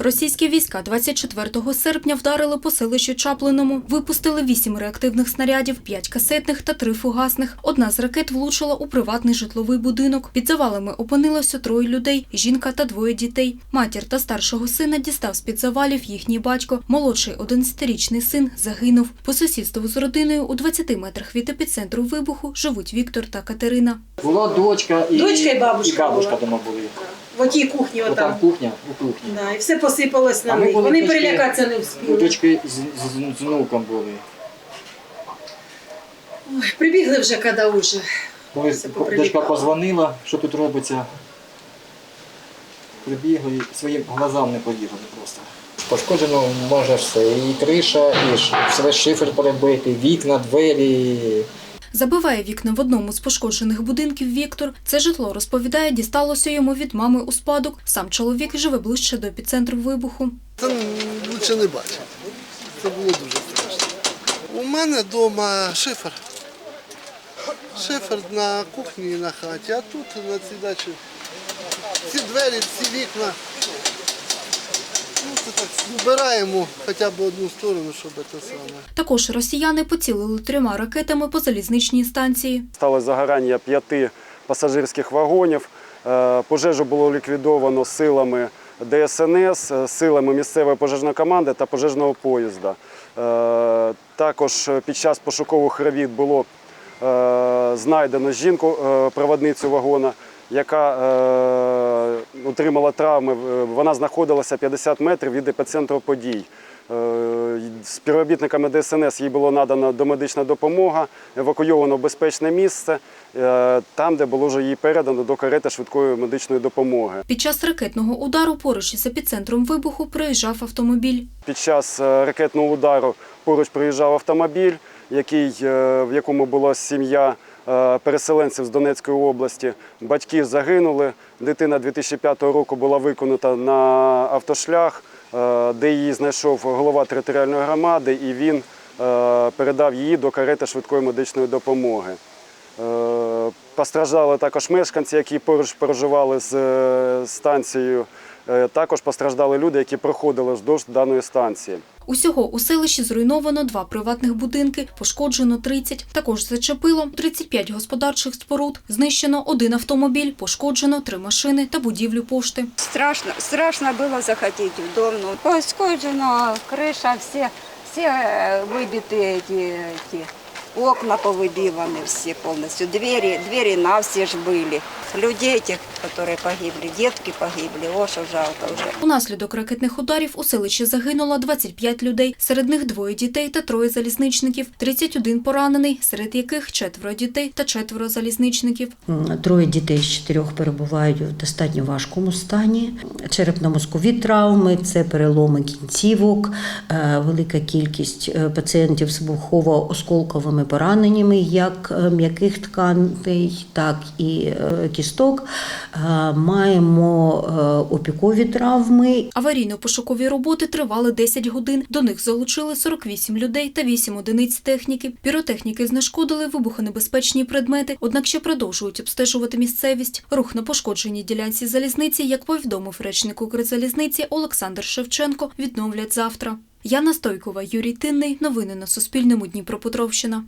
Російські війська 24 серпня вдарили по селищу Чаплиному, випустили 8 реактивних снарядів, 5 касетних та 3 фугасних. Одна з ракет влучила у приватний житловий будинок. Під завалами опинилося троє людей, жінка та двоє дітей. Матір та старшого сина дістав з-під завалів їхній батько. Молодший 11-річний син загинув. По сусідству з родиною у 20 метрах від епіцентру вибуху живуть Віктор та Катерина. Була дочка і, Дочка і бабушка і бабушка була. дома були. В отій кухні Отам отам. кухня, у кухні. Да, і все посипалось на А ми них. були Вони дочки- перелякатися не встигли. дочки з, з, з внуком були. Ой, Прибігли вже коли уже. Коли Все дочка позвонила, що тут робиться, прибігли і своїм глазам не повірили просто. Пошкоджено може все. І криша, і ш- все шифер перебитий, вікна, двері. Забиває вікна в одному з пошкоджених будинків Віктор. Це житло, розповідає, дісталося йому від мами у спадок. Сам чоловік живе ближче до епіцентру вибуху. Там лучше не бачити. Це було дуже страшно. У мене вдома шифер. Шифер на кухні і на хаті, а тут на цій дачі ці двері, ці вікна. Ну, це так збираємо хоча б одну сторону, щоб це саме. Також росіяни поцілили трьома ракетами по залізничній станції. Сталося загорання п'яти пасажирських вагонів. Е, Пожежу було ліквідовано силами ДСНС, е, силами місцевої пожежної команди та пожежного поїзда. Е, Також під час пошукових робіт було знайдено жінку, проводницю вагона, яка отримала травми. Е, Вона знаходилася 50 метрів від епіцентру подій. Е, Співробітниками ДСНС їй було надано домедична допомога, евакуйовано в безпечне місце, е, там, де було вже їй передано до карети швидкої медичної допомоги. Під час ракетного удару поруч із епіцентром вибуху проїжджав автомобіль. Під час ракетного удару поруч приїжджав автомобіль, який, в якому була сім'я переселенців з Донецької області. Батьки загинули. Дитина 2005 року була виконана на автошлях, е, де її знайшов голова територіальної громади, і він е, передав її до карети швидкої медичної допомоги. Е, Постраждали також мешканці, які поруч проживали з е, станцією. Е, Також постраждали люди, які проходили вздовж даної станції. Усього у селищі зруйновано два приватних будинки, пошкоджено 30. Також зачепило 35 господарчих споруд. Знищено один автомобіль, пошкоджено три машини та будівлю пошти. Страшно, страшно было заходить в дом. Ну, пошкоджена крыша, все, все э, выбиты эти, эти окна повыбиваны все полностью. Двери, двери на все ж были. Людей этих, которые погибли, детки погибли, о, что жалко уже. Унаслідок ракетних ударів у селищі загинуло 25 людей, серед них двоє дітей та троє залізничників, 31 поранений, серед яких четверо дітей та четверо залізничників. М, Троє дітей з чотирьох перебувають в достатньо важкому стані. Черепно-мозкові травми, це переломи кінцівок, е, велика кількість е, пацієнтів з вибухово-осколковими пораненнями, як е, м'яких тканей, так і е, кісток. Е, Маємо опікові травми Аварійно-пошукові роботи тривали 10 годин. До них залучили 48 людей та 8 одиниць техніки. Піротехніки знешкодили вибухонебезпечні предмети, однак ще продовжують обстежувати місцевість. Рух на пошкодженій ділянці залізниці, як повідомив речник Укрзалізниці Олександр Шевченко, відновлять завтра. Яна Стойкова, Юрій Тинний. Новини на Суспільному. Дніпропетровщина.